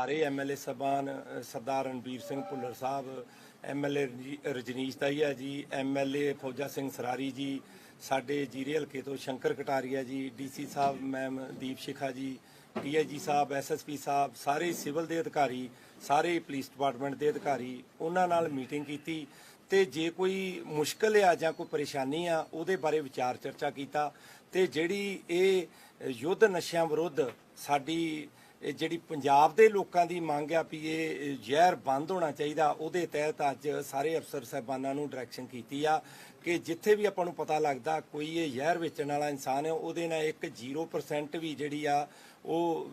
ਸਾਰੇ ਐਮਐਲਏ ਸਬਾਨ Sardar Ranbir Singh Bhullar Sahib MLA Rajneesh Taiya ji MLA ਫੌਜਾ ਸਿੰਘ ਸਰਾਰੀ ਜੀ, ਸਾਡੇ ਜੀਰੇ ਹਲਕੇ ਤੋਂ ਸ਼ੰਕਰ ਕਟਾਰੀਆ ਜੀ ਡੀਸੀ ਸਾਹਿਬ, ਮੈਮ ਦੀਪ ਸ਼ਿਖਾ ਜੀ ਡੀਆਈਜੀ ਸਾਹਿਬ ਐਸਐਸਪੀ ਸਾਹਿਬ, ਸਾਰੇ ਸਿਵਲ ਦੇ ਅਧਿਕਾਰੀ, ਸਾਰੇ ਪੁਲਿਸ ਡਿਪਾਰਟਮੈਂਟ ਦੇ ਅਧਿਕਾਰੀ, ਉਹਨਾਂ ਨਾਲ ਮੀਟਿੰਗ ਕੀਤੀ ਤੇ ਜੇ ਕੋਈ ਮੁਸ਼ਕਲ ਆ ਜਾਂ ਕੋਈ ਪਰੇਸ਼ਾਨੀ ਆ, ਉਹਦੇ ਬਾਰੇ ਵਿਚਾਰ ਚਰਚਾ ਕੀਤਾ ਤੇ ਜਿਹੜੀ ਇਹ ਯੁੱਧ ਨਸ਼ਿਆਂ ਵਿਰੁੱਧ ਸਾਡੀ ਇਹ ਜਿਹੜੀ ਪੰਜਾਬ ਦੇ ਲੋਕਾਂ ਦੀ ਮੰਗ ਆ ਵੀ ਇਹ ਜ਼ਹਿਰ ਬੰਦ ਹੋਣਾ ਚਾਹੀਦਾ, ਉਹਦੇ ਤਹਿਤ ਅੱਜ ਸਾਰੇ ਅਫਸਰ ਸਾਹਿਬਾਨਾਂ ਨੂੰ ਡਾਇਰੈਕਸ਼ਨ ਕੀਤੀ ਆ ਕਿ ਜਿੱਥੇ ਵੀ ਆਪਾਂ ਨੂੰ ਪਤਾ ਲੱਗਦਾ ਕੋਈ ਇਹ ਜ਼ਹਿਰ ਵੇਚਣ ਵਾਲਾ ਇਨਸਾਨ ਹੈ, ਉਹਦੇ ਨਾਲ ਇੱਕ 0% ਵੀ ਜਿਹੜੀ ਆ ਉਹ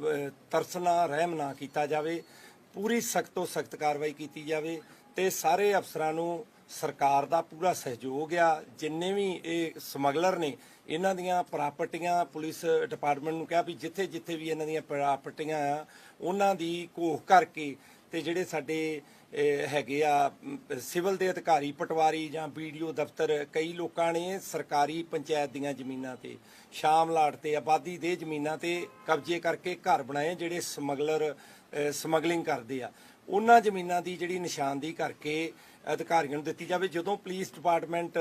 ਤਰਸਨਾ ਰਹਿਮ ਨਾ ਕੀਤਾ ਜਾਵੇ, ਪੂਰੀ ਸਖਤ ਤੋਂ ਸਖਤ ਕਾਰਵਾਈ ਕੀਤੀ ਜਾਵੇ ਤੇ ਸਾਰੇ ਅਫਸਰਾਂ ਨੂੰ ਸਰਕਾਰ ਦਾ ਪੂਰਾ ਸਹਿਯੋਗ ਆ, ਜਿੰਨੇ ਵੀ ਇਹ ਸਮਗਲਰ ਨੇ, ਇਹਨਾਂ ਦੀਆਂ ਪ੍ਰਾਪਰਟੀਆਂ ਪੁਲਿਸ ਡਿਪਾਰਟਮੈਂਟ ਨੂੰ ਕਿਹਾ ਵੀ ਜਿੱਥੇ ਜਿੱਥੇ ਵੀ ਇਹਨਾਂ ਦੀਆਂ ਪ੍ਰਾਪਰਟੀਆਂ ਆ, ਉਹਨਾਂ ਦੀ ਘੋਖ ਕਰਕੇ ਤੇ ਜਿਹੜੇ ਸਾਡੇ ਹੈਗੇ ਆ ਸਿਵਲ ਦੇ ਅਧਿਕਾਰੀ, ਪਟਵਾਰੀ ਜਾਂ ਵੀਡੀਓ ਦਫ਼ਤਰ, ਕਈ ਲੋਕਾਂ ਨੇ ਸਰਕਾਰੀ ਪੰਚਾਇਤ ਦੀਆਂ ਜ਼ਮੀਨਾਂ ਤੇ, ਸ਼ਾਮ ਲਾਟ ਤੇ, ਆਬਾਦੀ ਦੇ ਜ਼ਮੀਨਾਂ ਤੇ ਕਬਜ਼ੇ ਕਰਕੇ ਘਰ ਬਣਾਏ ਜਿਹੜੇ ਸਮਗਲਰ ਸਮਗਲਿੰਗ ਕਰਦੇ ਆ। ਉਹਨਾਂ ਜ਼ਮੀਨਾਂ ਦੀ ਜਿਹੜੀ ਨਿਸ਼ਾਨਦੀ ਕਰਕੇ ਅਧਿਕਾਰੀਆਂ ਨੂੰ ਦਿੱਤੀ ਜਾਵੇ। ਜਦੋਂ ਪੁਲਿਸ ਡਿਪਾਰਟਮੈਂਟ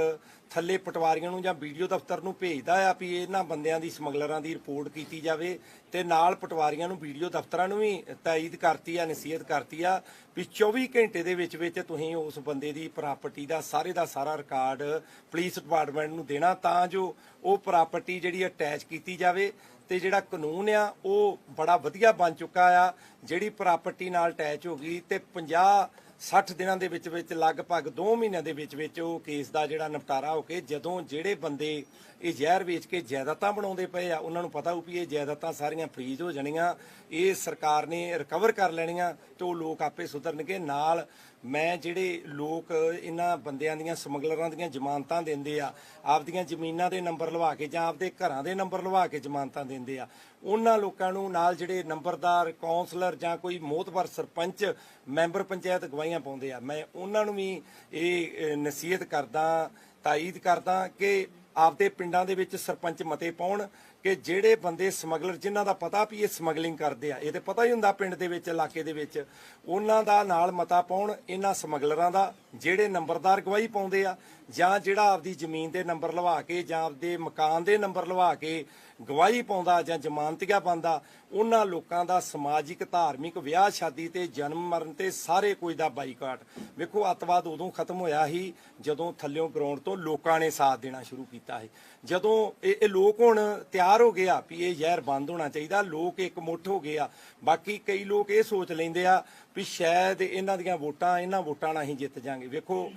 ਥੱਲੇ ਪਟਵਾਰੀਆਂ ਨੂੰ ਜਾਂ ਵੀਡੀਓ ਦਫ਼ਤਰ ਨੂੰ ਭੇਜਦਾ ਆ ਵੀ ਇਹਨਾਂ ਬੰਦਿਆਂ ਦੀ ਸਮਗਲਰਾਂ ਦੀ ਰਿਪੋਰਟ ਕੀਤੀ ਜਾਵੇ ਤੇ ਨਾਲ ਪਟਵਾਰੀਆਂ ਨੂੰ ਵੀਡੀਓ ਦਫ਼ਤਰਾਂ ਨੂੰ ਵੀ ਤਾਇਦ ਕਰਤੀ ਆ, ਨਸੀਹਤ ਕਰਤੀ ਆ ਵੀ 24 ਘੰਟੇ ਦੇ ਵਿੱਚ ਵਿੱਚ ਤੁਸੀਂ ਉਸ ਬੰਦੇ ਦੀ ਪ੍ਰਾਪਰਟੀ ਦਾ ਸਾਰੇ ਦਾ ਸਾਰਾ ਰਿਕਾਰਡ ਪੁਲਿਸ ਡਿਪਾਰਟਮੈਂਟ ਨੂੰ ਦੇਣਾ ਤਾਂ ਜੋ ਉਹ ਪ੍ਰਾਪਰਟੀ ਜਿਹੜੀ ਅਟੈਚ ਕੀਤੀ ਜਾਵੇ। ਤੇ ਜਿਹੜਾ ਕਾਨੂੰਨ ਆ, ਉਹ ਬੜਾ ਵਧੀਆ ਬਣ ਚੁੱਕਾ ਆ, ਜਿਹੜੀ ਪ੍ਰਾਪਰਟੀ ਨਾਲ ਅਟੈਚ ਹੋ ਗਈ ਤੇ 50 60 ਦਿਨਾਂ ਦੇ ਵਿੱਚ ਵਿੱਚ ਲਗਭਗ 2 ਮਹੀਨਿਆਂ ਦੇ ਵਿੱਚ ਵਿੱਚ ਉਹ ਕੇਸ ਦਾ ਜਿਹੜਾ ਨਿਪਟਾਰਾ ਹੋ ਕੇ ਜਦੋਂ ਜਿਹੜੇ ਬੰਦੇ ਇਹ ਜ਼ਹਿਰ ਵੇਚ ਕੇ ਜਾਇਦਾਦਾਂ ਬਣਾਉਂਦੇ ਪਏ ਆ। ਉਹਨਾਂ ਨੂੰ ਪਤਾ ਹੋ ਵੀ ਇਹ ਜਾਇਦਾਦਾਂ ਸਾਰੀਆਂ ਫਰੀਜ਼ ਹੋ ਜਾਣੀਆਂ। ਇਹ ਸਰਕਾਰ ਨੇ ਰਿਕਵਰ ਕਰ ਲੈਣੀਆਂ ਤੇ ਉਹ ਲੋਕ ਆਪੇ ਸੁਧਰਨਗੇ। ਨਾਲ ਮੈਂ ਜਿਹੜੇ ਲੋਕ ਇਹਨਾਂ ਬੰਦਿਆਂ ਦੀਆਂ ਸਮਗਲਰਾਂ ਦੀਆਂ ਜ਼ਮਾਨਤਾਂ ਦਿੰਦੇ ਆ ਆਪਦੀਆਂ ਜ਼ਮੀਨਾਂ ਦੇ ਨੰਬਰ ਲਵਾ ਕੇ ਜਾਂ ਆਪਦੇ ਘਰਾਂ ਦੇ ਨੰਬਰ ਲਵਾ ਕੇ ਜ਼ਮਾਨਤਾਂ ਦਿੰਦੇ ਆ ਉਹਨਾਂ ਲੋਕਾਂ ਨੂੰ ਨਾਲ ਜਿਹੜੇ ਨੰਬਰਦਾਰ ਕਾਉਂਸਲਰ ਜਾਂ ਕੋਈ ਮੋਤਬਰ ਸਰਪੰਚ ਮੈਂਬਰ ਪੰਚਾਇਤ ਗਵਾਹੀਆਂ ਪਾਉਂਦੇ ਆ। ਮੈਂ ਉਹਨਾਂ ਨੂੰ ਵੀ ਇਹ ਅਹ, ਨਸੀਹਤ ਕਰਦਾ ਤਾਇਦ ਕਰਦਾ ਕਿ ਆਪਦੇ ਪਿੰਡਾਂ ਦੇ ਵਿੱਚ ਸਰਪੰਚ ਮਤੇ ਪਾਉਣ ਕਿ ਜਿਹੜੇ ਬੰਦੇ ਸਮਗਲਰ, ਜਿਨ੍ਹਾਂ ਦਾ ਪਤਾ ਵੀ ਇਹ ਸਮਗਲਿੰਗ ਕਰਦੇ ਆ, ਇਹ ਤੇ ਪਤਾ ਹੀ ਹੁੰਦਾ ਪਿੰਡ ਦੇ ਵਿੱਚ, ਇਲਾਕੇ ਦੇ ਵਿੱਚ, ਉਹਨਾਂ ਦਾ ਨਾਲ ਮਤਾ ਪਾਉਣ ਇਹਨਾਂ ਸਮਗਲਰਾਂ ਦਾ, ਜਿਹੜੇ ਨੰਬਰਦਾਰ ਗਵਾਹੀ ਪਾਉਂਦੇ ਆ, ਜਾਂ ਜਿਹੜਾ ਆਪਦੀ ਜ਼ਮੀਨ ਦੇ ਨੰਬਰ ਲਵਾ ਕੇ ਜਾਂ ਆਪਦੇ ਮਕਾਨ ਦੇ ਨੰਬਰ ਲਵਾ ਕੇ ਗਵਾਹੀ ਪਾਉਂਦਾ ਜਾਂ ਜ਼ਮਾਨਤੀਆ ਪਾਉਂਦਾ, ਉਹਨਾਂ ਲੋਕਾਂ ਦਾ ਸਮਾਜਿਕ, ਧਾਰਮਿਕ, ਵਿਆਹ ਸ਼ਾਦੀ ਤੇ ਜਨਮ ਮਰਨ ਤੇ ਸਾਰੇ ਕੁਝ ਦਾ ਬਾਈਕਾਟ। ਵੇਖੋ, ਅੱਤਵਾਦ ਉਦੋਂ ਖਤਮ ਹੋਇਆ ਸੀ ਜਦੋਂ ਥੱਲਿਓਂ ਗਰਾਊਂਡ ਤੋਂ ਲੋਕਾਂ ਨੇ ਸਾਥ ਦੇਣਾ ਸ਼ੁਰੂ ਕੀਤਾ ਸੀ। ਜਦੋਂ ਇਹ ਇਹ ਲੋਕ ਹੁਣ ਤਿਆਰ ਹੋ ਗਏ ਆ ਵੀ ਇਹ ਜ਼ਹਿਰ ਬੰਦ ਹੋਣਾ ਚਾਹੀਦਾ, ਲੋਕ ਇੱਕ ਮੁੱਠ ਹੋ ਗਏ ਆ। ਬਾਕੀ ਕਈ ਲੋਕ ਇਹ ਸੋਚ ਲੈਂਦੇ ਆ ਵੀ ਸ਼ਾਇਦ ਇਹਨਾਂ ਦੀਆਂ ਵੋਟਾਂ, ਇਹਨਾਂ ਵੋਟਾਂ ਨਾਲ ਹੀ ਜਿੱਤ ਜਾਾਂਗੇ ਵੇਖੋ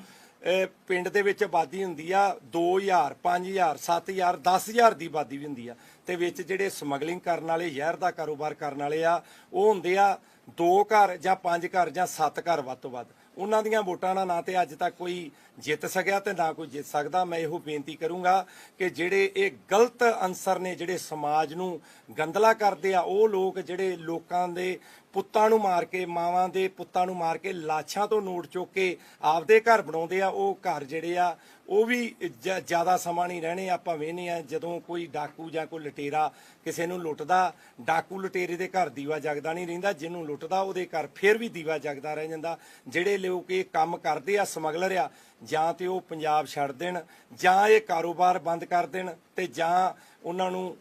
ਪਿੰਡ ਦੇ ਵਿੱਚ ਆਬਾਦੀ ਹੁੰਦੀ ਆ 2000 5000 7000 10000 ਦੀ ਆਬਾਦੀ ਵੀ ਹੁੰਦੀ ਆ। ਤੇ ਵਿੱਚ ਜਿਹੜੇ ਸਮਗਲਿੰਗ ਕਰਨ ਵਾਲੇ, ਜ਼ਹਿਰ ਦਾ ਕਾਰੋਬਾਰ ਕਰਨ ਵਾਲੇ ਆ, ਉਹ ਹੁੰਦੇ ਆ ਦੋ ਘਰ ਜਾਂ ਪੰਜ ਘਰ ਜਾਂ ਸੱਤ ਘਰ ਵੱਧ ਤੋਂ ਵੱਧ। ਉਹਨਾਂ ਦੀਆਂ ਵੋਟਾਂ ਨਾਲ ਨਾ ਤੇ ਅੱਜ ਤੱਕ ਕੋਈ ਜਿੱਤ ਸਕਿਆ ਤੇ ਨਾ ਕੋਈ ਜਿੱਤ ਸਕਦਾ। ਮੈਂ ਇਹੋ ਬੇਨਤੀ ਕਰੂੰਗਾ ਕਿ ਜਿਹੜੇ ਇਹ ਗਲਤ ਅਨਸਰ ਨੇ, ਜਿਹੜੇ ਸਮਾਜ ਨੂੰ ਗੰਦਲਾ ਕਰਦੇ ਆ, ਉਹ ਲੋਕ ਜਿਹੜੇ ਲੋਕਾਂ ਦੇ ਪੁੱਤਾਂ ਨੂੰ ਮਾਰ ਕੇ, ਮਾਵਾਂ ਦੇ ਪੁੱਤਾਂ ਨੂੰ ਮਾਰ ਕੇ, ਲਾਸ਼ਾਂ ਤੋਂ ਨੋਟ ਚੁੱਕ ਕੇ ਆਪਦੇ ਘਰ ਬਣਾਉਂਦੇ ਆ। ਉਹ ਘਰ ਜਿਹੜੇ ਆ, ਉਹ ਵੀ ਜ- ਜ਼ਿਆਦਾ ਸਮਾਂ ਨਹੀਂ ਰਹਿਣੇ, ਆਪਾਂ ਵੇਹਨੇ ਆ। ਜਦੋਂ ਕੋਈ ਡਾਕੂ ਜਾਂ ਕੋਈ ਲਟੇਰਾ ਕਿਸੇ ਨੂੰ ਲੁੱਟਦਾ, ਡਾਕੂ ਲਟੇਰੇ ਦੇ ਘਰ ਦੀਵਾ ਜਗਦਾ ਨਹੀਂ ਰਹਿੰਦਾ। ਜਿਹਨੂੰ ਲੁੱਟਦਾ, ਉਹਦੇ ਘਰ ਫਿਰ ਵੀ ਦੀਵਾ ਜਗਦਾ ਰਹਿ ਜਾਂਦਾ। ਜਿਹੜੇ ਲੋਕ ਇਹ ਕੰਮ ਕਰਦੇ ਆ, ਸਮਗਲਰ ਆ ਜਾਂ ਤੇ ਉਹ ਪੰਜਾਬ ਛੱਡ ਦੇਣ ਜਾਂ ਇਹ ਕਾਰੋਬਾਰ ਬੰਦ ਕਰ ਦੇਣ ਤੇ ਜਾਂ ਉਹਨਾਂ ਨੂੰ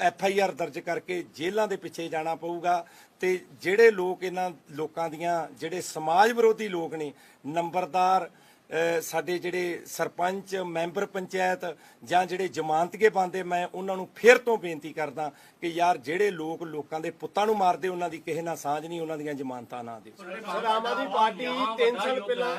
ਐਫ ਆਈ ਆਰ ਦਰਜ ਕਰਕੇ ਜੇਲ੍ਹਾਂ ਦੇ ਪਿੱਛੇ ਜਾਣਾ ਪਊਗਾ। ਤੇ ਜਿਹੜੇ ਲੋਕ ਇਹਨਾਂ ਲੋਕਾਂ ਦੀਆਂ ਜਿਹੜੇ ਸਮਾਜ ਵਿਰੋਧੀ ਲੋਕ ਨੇ ਨੰਬਰਦਾਰ ਸਾਡੇ ਜਿਹੜੇ ਸਰਪੰਚ ਮੈਂਬਰ ਪੰਚਾਇਤ ਜਾਂ ਜਿਹੜੇ ਜ਼ਮਾਨਤੀਏ ਬੰਦੇ ਮੈਂ ਉਹਨਾਂ ਨੂੰ ਫਿਰ ਤੋਂ ਬੇਨਤੀ ਕਰਦਾ ਕਿ ਯਾਰ ਜਿਹੜੇ ਲੋਕ ਲੋਕਾਂ ਦੇ ਪੁੱਤਾਂ ਨੂੰ ਮਾਰਦੇ ਉਹਨਾਂ ਦੀ ਕਿਸੇ ਨਾਲ ਸਾਂਝ ਨਹੀਂ ਉਹਨਾਂ ਦੀਆਂ ਜ਼ਮਾਨਤਾਂ ਨਾ ਦਿਓ। ਸਰ ਆਮ ਆਦਮੀ ਪਾਰਟੀ 3 ਸਾਲ ਪਹਿਲਾਂ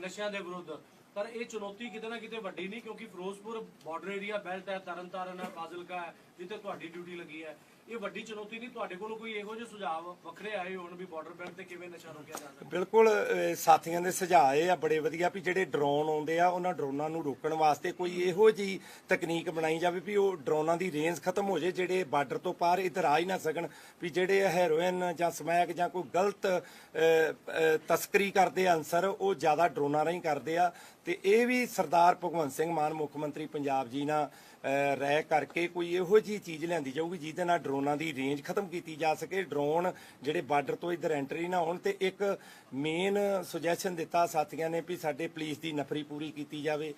ਨਸ਼ਿਆਂ ਦੇ ਵਿਰੁੱਧ। ਪਰ ਇਹ ਚੁਣੌਤੀ ਕਿਤੇ ਨਾ ਕਿਤੇ ਵੱਡੀ ਨਹੀਂ, ਕਿਉਂਕਿ ਫਿਰੋਜ਼ਪੁਰ ਬਾਰਡਰ ਏਰੀਆ ਬੈਲਟ ਹੈ, ਤਰਨਤਾਰਨ ਹੈ, ਫਾਜ਼ਿਲਕਾ ਹੈ, ਜਿੱਥੇ ਤੁਹਾਡੀ ਡਿਊਟੀ ਲੱਗੀ ਹੈ। ਇਹ ਵੱਡੀ ਚੁਣੌਤੀ ਨਹੀਂ, ਤੁਹਾਡੇ ਕੋਲ ਕੋਈ ਇਹੋ ਜਿਹੇ ਸੁਝਾਅ ਵੱਖਰੇ ਆਏ ਹੋਣ ਵੀ ਬਾਰਡਰ ਬੈਲਟ ਤੇ ਕਿਵੇਂ ਨਸ਼ਾ ਰੋਕਿਆ ਜਾ ਸਕਦਾ? ਬਿਲਕੁਲ ਸਾਥੀਆਂ ਦੇ ਸੁਝਾਅ ਇਹ ਆ, ਬੜੇ ਵਧੀਆ ਵੀ ਜਿਹੜੇ ਡਰੋਨ ਆਉਂਦੇ ਆ, ਉਹਨਾਂ ਡਰੋਨਾਂ ਨੂੰ ਰੋਕਣ ਵਾਸਤੇ ਕੋਈ ਇਹੋ ਜੀ ਤਕਨੀਕ ਬਣਾਈ ਜਾਵੇ ਵੀ ਉਹ ਡਰੋਨਾਂ ਦੀ ਰੇਂਜ ਖਤਮ ਹੋ ਜੇ ਜਿਹੜੇ ਬਾਰਡਰ ਤੋਂ ਪਾਰ ਇੱਧਰ ਆ ਹੀ ਨਾ ਸਕਣ, ਵੀ ਜਿਹੜੇ ਹੈਰੋਇਨ ਜਾਂ ਸਮੈਕ ਜਾਂ ਕੋਈ ਗਲਤ ਤਸਕਰੀ ਕਰਦੇ ਅਨਸਰ, ਉਹ ਜ਼ਿਆਦਾ ਡਰੋਨਾਂ ਰਾਹੀਂ ਕਰਦੇ ਆ। ਤੇ ਇਹ ਵੀ ਸਰਦਾਰ ਭਗਵੰਤ ਸਿੰਘ ਮਾਨ, ਮੁੱਖ ਮੰਤਰੀ ਪੰਜਾਬ ਜੀ ਨਾਲ ਅਹ, ਰਾਏ ਕਰਕੇ ਕੋਈ ਇਹੋ ਜਿਹੀ ਚੀਜ਼ ਲਿਆਂਦੀ ਜਾਊਗੀ ਜਿਹਦੇ ਨਾਲ ਡਰੋਨਾਂ ਦੀ ਰੇਂਜ ਖਤਮ ਕੀਤੀ ਜਾ ਸਕੇ। ਡਰੋਨ ਜਿਹੜੇ ਬਾਰਡਰ ਤੋਂ ਇੱਧਰ ਐਂਟਰੀ ਨਾ ਹੋਣ ਤੇ ਇੱਕ ਮੇਨ ਸੁਜੈਸ਼ਨ ਦਿੱਤਾ ਸਾਥੀਆਂ ਨੇ ਵੀ ਸਾਡੇ ਪੁਲਿਸ ਦੀ ਨਫਰੀ ਪੂਰੀ ਕੀਤੀ ਜਾਵੇ।